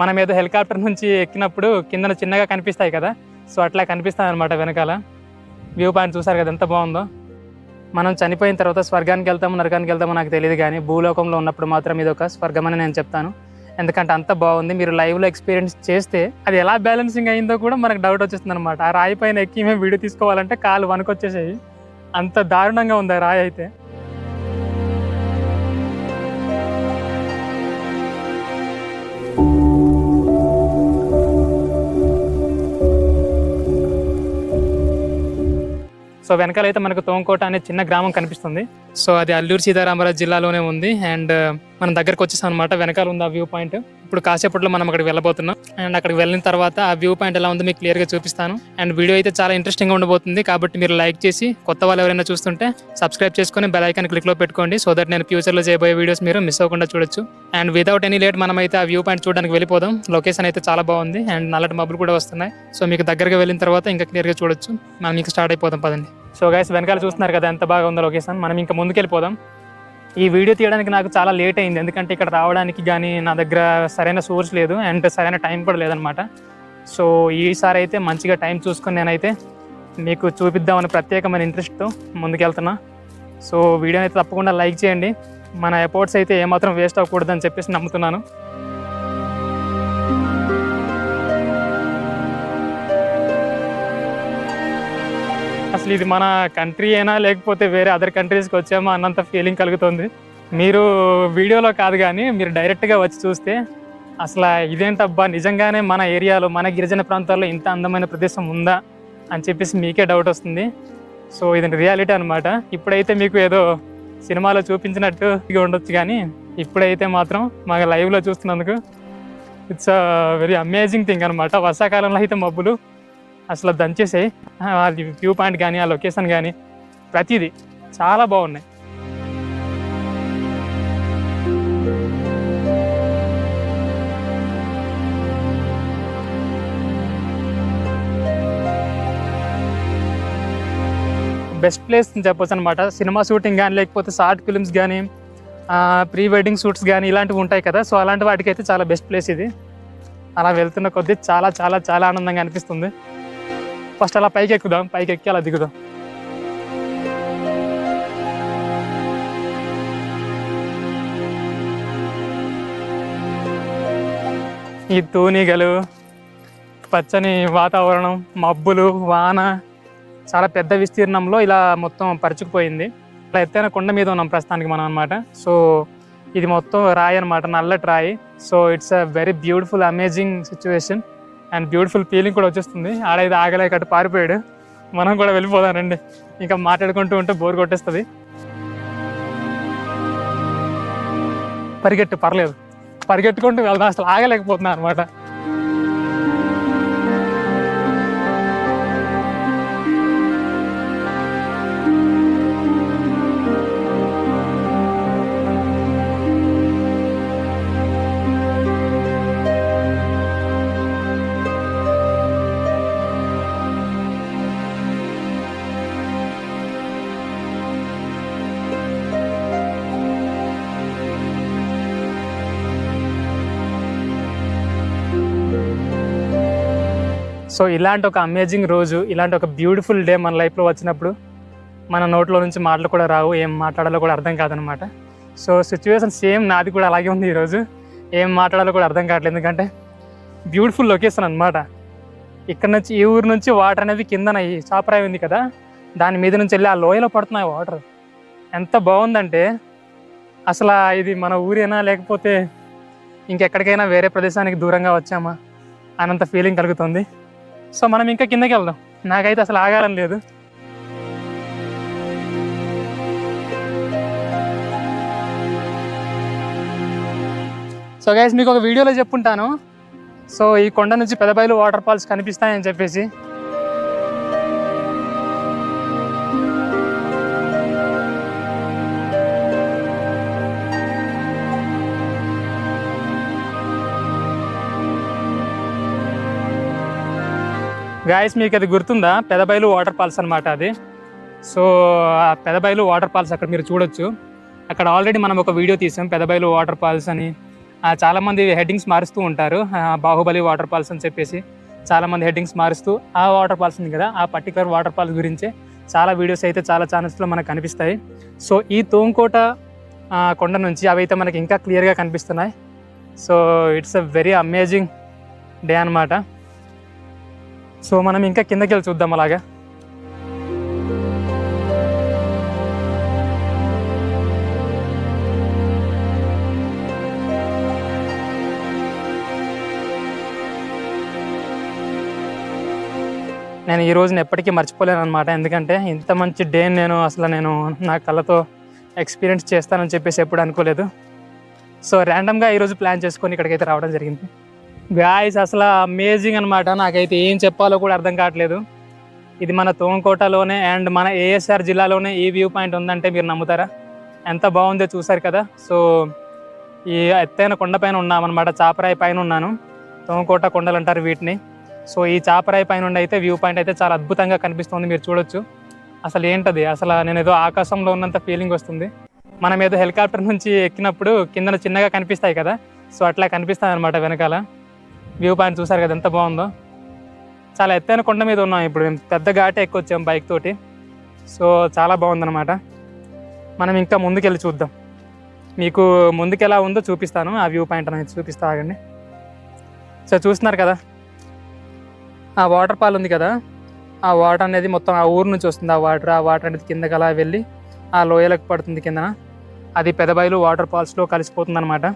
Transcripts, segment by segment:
మనం ఏదో హెలికాప్టర్ నుంచి ఎక్కినప్పుడు కిందన చిన్నగా కనిపిస్తాయి కదా. సో అట్లా కనిపిస్తాయి అనమాట వెనకాల. వ్యూ పాయింట్ చూసారు కదా ఎంత బాగుందో. మనం చనిపోయిన తర్వాత స్వర్గానికి వెళ్తాము నరకానికి వెళ్తామో నాకు తెలియదు కానీ భూలోకంలో ఉన్నప్పుడు మాత్రం ఇది ఒక స్వర్గం అని నేను చెప్తాను. ఎందుకంటే అంత బాగుంది. మీరు లైవ్లో ఎక్స్పీరియన్స్ చేస్తే అది ఎలా బ్యాలెన్సింగ్ అయిందో కూడా మనకు డౌట్ వచ్చేస్తుంది అనమాట ఆ రాయి పైన ఎక్కి మేము వీడియో తీసుకోవాలంటే కాలు వనకొచ్చేసాయి అంత దారుణంగా ఉంది ఆ రాయి అయితే. సో వెనకాల అయితే మనకు తోంకోట అనే చిన్న గ్రామం కనిపిస్తుంది. సో అది అల్లూరు సీతారామరాజు జిల్లాలోనే ఉంది. అండ్ uh, మనం దగ్గరకు వచ్చేసాం అనమాట వెనకాల ఉంది ఆ వ్యూ పాయింట్. ఇప్పుడు కాసేపట్లో మనం అక్కడికి వెళ్ళబోతున్నాం. అండ్ అక్కడికి వెళ్ళిన తర్వాత ఆ వ్యూ పాయింట్ ఎలా ఉందో మీకు క్లియర్గా చూపిస్తాను. అండ్ వీడియో అయితే చాలా ఇంట్రెస్టింగ్గా ఉండబోతుంది. కాబట్టి మీరు లైక్ చేసి కొత్త వాళ్ళు ఎవరైనా చూస్తుంటే సబ్స్క్రైబ్ చేసుకొని బెల్ ఐకాన్ క్లిక్లో పెట్టుకోండి. సో దట్ నేను ఫ్యూచర్లో చేయబోయే వీడియోస్ మీరు మిస్ అవ్వకుండా చూడొచ్చు. అండ్ వితౌట్ ఎనీ లేట్ మనం అయితే ఆ వ్యూ పాయింట్ చూడడానికి వెళ్ళిపోదాం. లొకేషన్ అయితే చాలా బాగుంది. అండ్ నల్లటి మబ్బులు కూడా వస్తున్నాయి. సో మీకు దగ్గరగా వెళ్ళిన తర్వాత ఇంకా క్లియర్గా చూడొచ్చు. మనం ఇంకా స్టార్ట్ అయిపోదాం. పదండి. సో గైస్ వెనకాల చూస్తున్నారు కదా ఎంత బాగా ఉందో లొకేషన్ మనం ఇంకా ముందుకెళ్ళిపోదాం. ఈ వీడియో తీయడానికి నాకు చాలా లేట్ అయింది. ఎందుకంటే ఇక్కడ రావడానికి కానీ నా దగ్గర సరైన సోర్స్ లేదు అండ్ సరైన టైం కూడా లేదనమాట సో ఈసారి అయితే మంచిగా టైం చూసుకొని నేనైతే మీకు చూపిద్దామని ప్రత్యేకమైన ఇంట్రెస్ట్తో ముందుకెళ్తున్నా. సో వీడియోని అయితే తప్పకుండా లైక్ చేయండి. మన ఎఫర్ట్స్ అయితే ఏమాత్రం వేస్ట్ అవ్వకూడదని చెప్పేసి నమ్ముతున్నాను. అసలు ఇది మన కంట్రీ అయినా లేకపోతే వేరే అదర్ కంట్రీస్కి వచ్చామా అన్నంత ఫీలింగ్ కలుగుతుంది. మీరు వీడియోలో కాదు కానీ మీరు డైరెక్ట్గా వచ్చి చూస్తే అసలు ఇదేంటబ్బా? నిజంగానే మన ఏరియాలో మన గిరిజన ప్రాంతాల్లో ఇంత అందమైన ప్రదేశం ఉందా? అని చెప్పేసి మీకే డౌట్ వస్తుంది. సో ఇది రియాలిటీ అనమాట ఇప్పుడైతే మీకు ఏదో సినిమాలో చూపించినట్టు ఉండొచ్చు కానీ ఇప్పుడైతే మాత్రం మాకు లైవ్లో చూస్తున్నందుకు ఇట్స్ వెరీ అమేజింగ్ థింగ్ అనమాట వర్షాకాలంలో అయితే మబ్బులు అసలు దంచేసాయి వాళ్ళ వ్యూ పాయింట్ కానీ ఆ లొకేషన్ కానీ ప్రతిదీ చాలా బాగున్నాయి. బెస్ట్ ప్లేస్ అని చెప్పొచ్చు అనమాట సినిమా షూటింగ్ కానీ లేకపోతే షార్ట్ ఫిల్మ్స్ కానీ ప్రీ వెడ్డింగ్ షూట్స్ కానీ ఇలాంటివి ఉంటాయి కదా. సో అలాంటి వాటికైతే చాలా బెస్ట్ ప్లేస్ ఇది. అలా వెళ్తున్న కొద్దీ చాలా చాలా చాలా ఆనందంగా అనిపిస్తుంది. ఫస్ట్ అలా పైకి ఎక్కుదాం పైకి ఎక్కి అలా దిగుదాం. ఈ తూనిగలు పచ్చని వాతావరణం మబ్బులు వాన చాలా పెద్ద విస్తీర్ణంలో ఇలా మొత్తం పరుచుకుపోయింది. ఇలా ఎత్తైన కొండ మీద ఉన్నాం ప్రస్తుతానికి మనం అనమాట సో ఇది మొత్తం రాయి అనమాట నల్లటి రాయి. So it's a very beautiful amazing situation and beautiful feeling కూడా వచ్చేస్తుంది. ఆడైతే ఆగలేక అటు పారిపోయాడు. మనం కూడా వెళ్ళిపోదానండి ఇంకా మాట్లాడుకుంటూ ఉంటే బోర్ కొట్టేస్తుంది. పరిగెట్టు పర్లేదు. పరిగెట్టుకుంటూ వెళ్దాం అసలు ఆగలేకపోతున్నా అనమాట. సో ఇలాంటి ఒక అమేజింగ్ రోజు ఇలాంటి ఒక బ్యూటిఫుల్ డే మన లైఫ్లో వచ్చినప్పుడు మన నోట్లో నుంచి మాటలు కూడా రావు ఏం మాట్లాడాలో కూడా అర్థం కాదనమాట సో సిచ్యువేషన్ సేమ్ నాది కూడా అలాగే ఉంది ఈరోజు. ఏం మాట్లాడాలో కూడా అర్థం కావట్లేదు. ఎందుకంటే బ్యూటిఫుల్ లొకేషన్ అనమాట ఇక్కడ నుంచి ఈ ఊరు నుంచి వాటర్ అనేది కిందన ఈ చాపరాయి ఉంది కదా దాని మీద నుంచి వెళ్ళి ఆ లోయలో పడుతున్నాయి వాటర్ ఎంత బాగుందంటే అసలు ఇది మన ఊరేనా లేకపోతే ఇంకెక్కడికైనా వేరే ప్రదేశానికి దూరంగా వచ్చామా అనంత ఫీలింగ్ కలుగుతుంది. సో మనం ఇంకా కిందకి వెళ్దాం. నాకైతే అసలు ఆగాలని లేదు. సో గైస్ మీకు ఒక వీడియోలో చెప్పుంటాను. సో ఈ కొండ నుంచి పెదబయలు వాటర్ ఫాల్స్ కనిపిస్తాయని చెప్పేసి. గాయస్ మీకు అది గుర్తుందా? పెదబైలు వాటర్ ఫాల్స్ అనమాట అది. సో ఆ పెదబైలు వాటర్ ఫాల్స్ అక్కడ మీరు చూడొచ్చు. అక్కడ ఆల్రెడీ మనం ఒక వీడియో తీసాం పెదబైలు వాటర్ ఫాల్స్ అని. చాలామంది హెడ్డింగ్స్ మారుస్తూ ఉంటారు. బాహుబలి వాటర్ ఫాల్స్ అని చెప్పేసి చాలామంది హెడ్డింగ్స్ మారుస్తూ ఆ వాటర్ ఫాల్స్ ఉంది కదా ఆ పర్టికులర్ వాటర్ ఫాల్స్ గురించే చాలా వీడియోస్ అయితే చాలా ఛానల్స్లో మనకు కనిపిస్తాయి. సో ఈ తోంకోట కొండ నుంచి అవి అయితే మనకి ఇంకా క్లియర్గా కనిపిస్తున్నాయి. So it's a very amazing day అనమాట సో మనం ఇంకా కిందకి వెళ్ళి చూద్దాం అలాగా. నేను ఈ రోజుని ఎప్పటికీ మర్చిపోలేను అనమాట ఎందుకంటే ఇంత మంచి డే నేను అసలు నేను నా కళ్ళతో ఎక్స్పీరియన్స్ చేస్తానని చెప్పేసి ఎప్పుడు అనుకోలేదు. సో ర్యాండమ్గా ఈరోజు ప్లాన్ చేసుకొని ఇక్కడికైతే రావడం జరిగింది. గాయస్ అసలు అమేజింగ్ అనమాట నాకైతే ఏం చెప్పాలో కూడా అర్థం కావట్లేదు. ఇది మన తోంకోటలోనే అండ్ మన ఏఎస్ఆర్ జిల్లాలోనే ఈ వ్యూ పాయింట్ ఉందంటే మీరు నమ్ముతారా? ఎంత బాగుందో చూసారు కదా. సో ఈ ఎత్తైన కొండపైన ఉన్నామన్నమాట చాపరాయి పైన ఉన్నాను. తోంకోట కొండలు అంటారు వీటిని. సో ఈ చాపరాయి పైన నుండి అయితే వ్యూ పాయింట్ అయితే చాలా అద్భుతంగా కనిపిస్తుంది మీరు చూడొచ్చు. అసలు ఏంటది? అసలు నేను ఏదో ఆకాశంలో ఉన్నంత ఫీలింగ్ వస్తుంది. మనం ఏదో హెలికాప్టర్ నుంచి ఎక్కినప్పుడు కిందన చిన్నగా కనిపిస్తాయి కదా. సో అట్లా కనిపిస్తాయి అనమాట వెనకాల. వ్యూ పాయింట్ చూసారు కదా ఎంత బాగుందో. చాలా ఎత్తైన కొండ మీద ఉన్నాం ఇప్పుడు. మేము పెద్ద ఘాటే ఎక్కొచ్చాం బైక్ తోటి. సో చాలా బాగుందన్నమాట. మనం ఇంకా ముందుకెళ్ళి చూద్దాం. మీకు ముందుకు ఎలా ఉందో చూపిస్తాను. ఆ వ్యూ పాయింట్ అనేది చూపిస్తా ఆగండి. సో చూస్తున్నారు కదా. ఆ వాటర్ ఫాల్ ఉంది కదా. ఆ వాటర్ అనేది మొత్తం ఆ ఊరు నుంచి వస్తుంది. ఆ వాటర్ ఆ వాటర్ అనేది కిందకి అలా వెళ్ళి ఆ లోయలకు పడుతుంది కిందన. అది పెదబైలు వాటర్ ఫాల్స్లో కలిసిపోతుంది అనమాట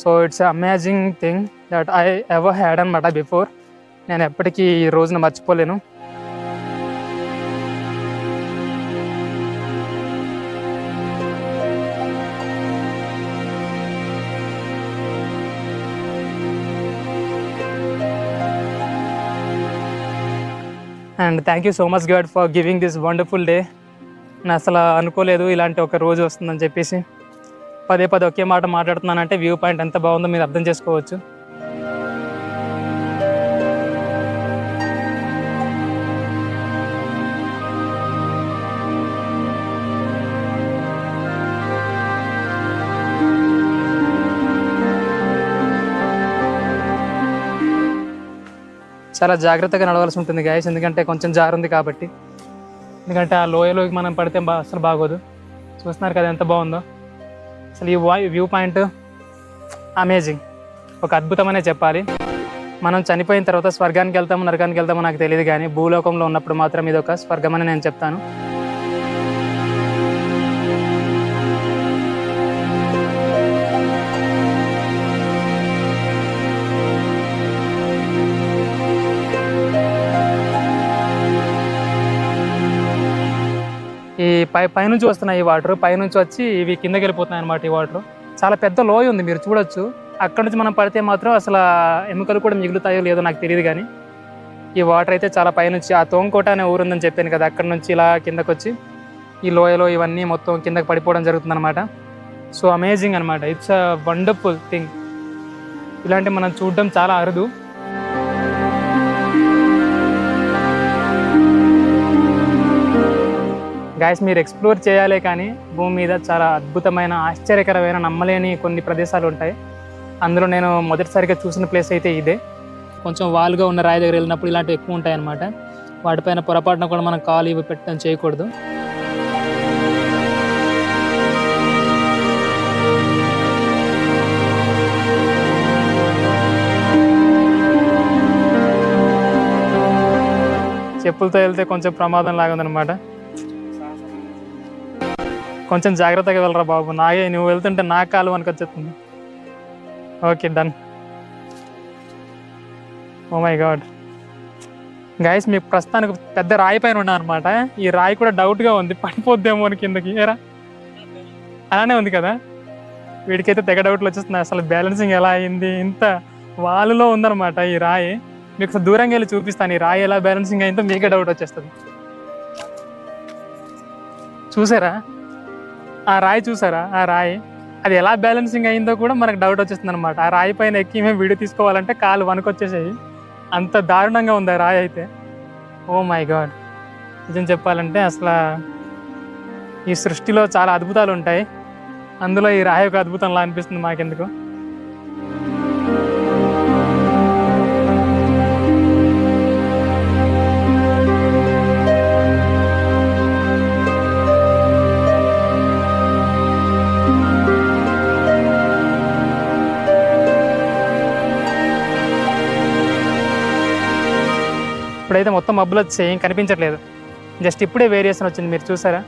so it's amazing thing that I ever had అనమాట బిఫోర్ నేను ఎప్పటికీ ఈ రోజున మర్చిపోలేను. And thank you so much God for giving this wonderful day నేను అసలు అనుకోలేదు ఇలాంటి ఒక రోజు వస్తుందని చెప్పేసి. పదే పదే ఒకే మాట మాట్లాడుతున్నానంటే వ్యూ పాయింట్ ఎంత బాగుందో మీరు అర్థం చేసుకోవచ్చు. చాలా జాగ్రత్తగా నడవాల్సి ఉంటుంది గాయస్ ఎందుకంటే కొంచెం జారుంది కాబట్టి. ఎందుకంటే ఆ లోయలోకి మనం పడితే అసలు బాగోదు. చూస్తున్నారు కదా ఎంత బాగుందో. అసలు ఈ వాయ్ వ్యూ పాయింట్ అమేజింగ్ ఒక అద్భుతమనే చెప్పాలి. మనం చనిపోయిన తర్వాత స్వర్గానికి వెళ్తాము నరకానికి వెళ్తామో నాకు తెలియదు కానీ భూలోకంలో ఉన్నప్పుడు మాత్రం ఇది ఒక స్వర్గమని నేను చెప్తాను. ఈ పై పైనుంచి వస్తున్నాయి ఈ వాటర్. పైనుంచి వచ్చి ఇవి కిందకి వెళ్ళిపోతున్నాయి అనమాట ఈ వాటర్. చాలా పెద్ద లోయ ఉంది మీరు చూడొచ్చు. అక్కడ నుంచి మనం పడితే మాత్రం అసలు ఎముకలు కూడా మిగులుతాయో లేదో నాకు తెలియదు కానీ ఈ వాటర్ అయితే చాలా పైనుంచి ఆ తోంకోట అనే ఊరు ఉందని చెప్పాను కదా అక్కడ నుంచి ఇలా కిందకు వచ్చి ఈ లోయలో ఇవన్నీ మొత్తం కిందకి పడిపోవడం జరుగుతుందన్నమాట. సో అమేజింగ్ అనమాట ఇట్స్ అ వండర్ఫుల్ థింగ్ ఇలాంటివి మనం చూడడం చాలా అరుదు. గాయస్ మీరు ఎక్స్ప్లోర్ చేయాలే కానీ భూమి మీద చాలా అద్భుతమైన ఆశ్చర్యకరమైన నమ్మలేని కొన్ని ప్రదేశాలు ఉంటాయి. అందులో నేను మొదటిసారిగా చూసిన ప్లేస్ అయితే ఇదే. కొంచెం వాలుగా ఉన్న రాయి దగ్గర వెళ్ళినప్పుడు ఇలాంటివి ఎక్కువ ఉంటాయన్నమాట. వాటిపైన పొరపాటున కూడా మనం కాలు ఇవి పెట్టడం చేయకూడదు. చెప్పులతో వెళ్తే కొంచెం ప్రమాదం లాగా ఉందన్నమాట కొంచెం జాగ్రత్తగా వెళ్ళరా బాబు. నాగే నువ్వు వెళ్తుంటే నా కాలు వచ్చేస్తుంది okay done. Oh my God guys మీకు ప్రస్తుతానికి పెద్ద రాయి పైన ఉన్నా అనమాట ఈ రాయి కూడా డౌట్గా ఉంది. పడిపోద్దేమో అని కిందకి. ఏరా? అలానే ఉంది కదా? వీడికైతే తెగ డౌట్లు వచ్చేస్తున్నాయి. అసలు బ్యాలెన్సింగ్ ఎలా అయింది? ఇంత వాలులో ఉందన్నమాట ఈ రాయి. మీకు దూరంగా వెళ్ళి చూపిస్తాను. ఈ రాయి ఎలా బ్యాలెన్సింగ్ అయిందో మీకే డౌట్ వచ్చేస్తుంది. చూసారా? ఆ రాయి చూసారా? ఆ రాయి. అది ఎలా బ్యాలెన్సింగ్ అయిందో కూడా మనకు డౌట్ వచ్చేస్తుంది అనమాట ఆ రాయి పైన ఎక్కి మేము వీడియో తీసుకోవాలంటే కాలు వనకొచ్చేసాయి అంత దారుణంగా ఉంది ఆ రాయి అయితే. Oh my God. నిజం చెప్పాలంటే అసలు ఈ సృష్టిలో చాలా అద్భుతాలు ఉంటాయి. అందులో ఈ రాయి ఒక అద్భుతంలా అనిపిస్తుంది మాకెందుకు? ఇప్పుడైతే మొత్తం మబ్బులు వచ్చాయి ఏం కనిపించట్లేదు. జస్ట్ ఇప్పుడే వేరియేషన్ వచ్చింది మీరు చూసారా?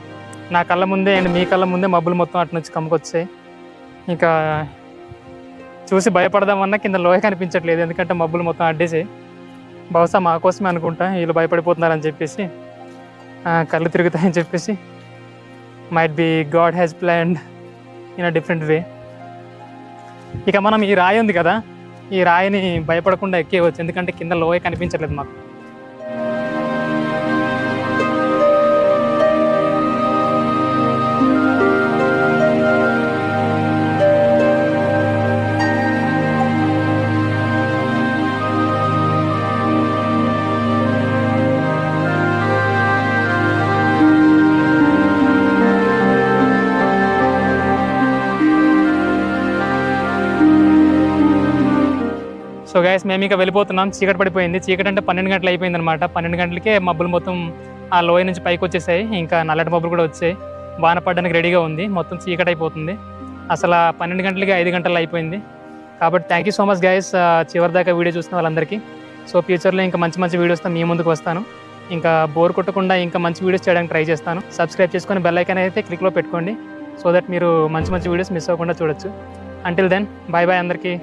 నా కళ్ళ ముందే అండ్ మీ కళ్ళ ముందే మబ్బులు మొత్తం అటు నుంచి కమ్ముకొచ్చాయి ఇంకా చూసి భయపడదామన్నా కింద లోయ కనిపించట్లేదు ఎందుకంటే మబ్బులు మొత్తం అడ్డేసాయి. బహుశా మా కోసమే అనుకుంటా వీళ్ళు భయపడిపోతున్నారని చెప్పేసి కళ్ళు తిరుగుతాయని చెప్పేసి. Might be God has planned in a different way ఇక మనం ఈ రాయి ఉంది కదా ఈ రాయిని భయపడకుండా ఎక్కేయవచ్చు ఎందుకంటే కింద లోయ కనిపించట్లేదు మాకు. సో గైస్ మేము ఇక వెళ్ళిపోతున్నాం. చీకటి పడిపోయింది. చీకటి అంటే పన్నెండు గంటలు అయిపోయింది అనమాట పన్నెండు గంటలకే మబ్బులు మొత్తం ఆ లోయ నుంచి పైకి వచ్చేసాయి. ఇంకా నల్లటి మబ్బులు కూడా వచ్చాయి. వాన పడడానికి రెడీగా ఉంది. మొత్తం చీకటి అయిపోతుంది. అసలు ఆ పన్నెండు గంటలకి ఐదు గంటలు అయిపోయింది. కాబట్టి thank you so much guys చివరి దాకా వీడియో చూసిన వాళ్ళందరికీ. సో ఫ్యూచర్లో ఇంకా మంచి మంచి వీడియోస్తో మీ ముందుకు వస్తాను. ఇంకా బోర్ కొట్టకుండా ఇంకా మంచి వీడియోస్ చేయడానికి ట్రై చేస్తాను. సబ్స్క్రైబ్ చేసుకొని బెల్ ఐకాన్ అయితే క్లిక్లో పెట్టుకోండి. సో దట్ మీరు మంచి మంచి వీడియోస్ మిస్ అవ్వకుండా చూడొచ్చు. అంటిల్ దెన్ బాయ్ బాయ్ అందరికీ.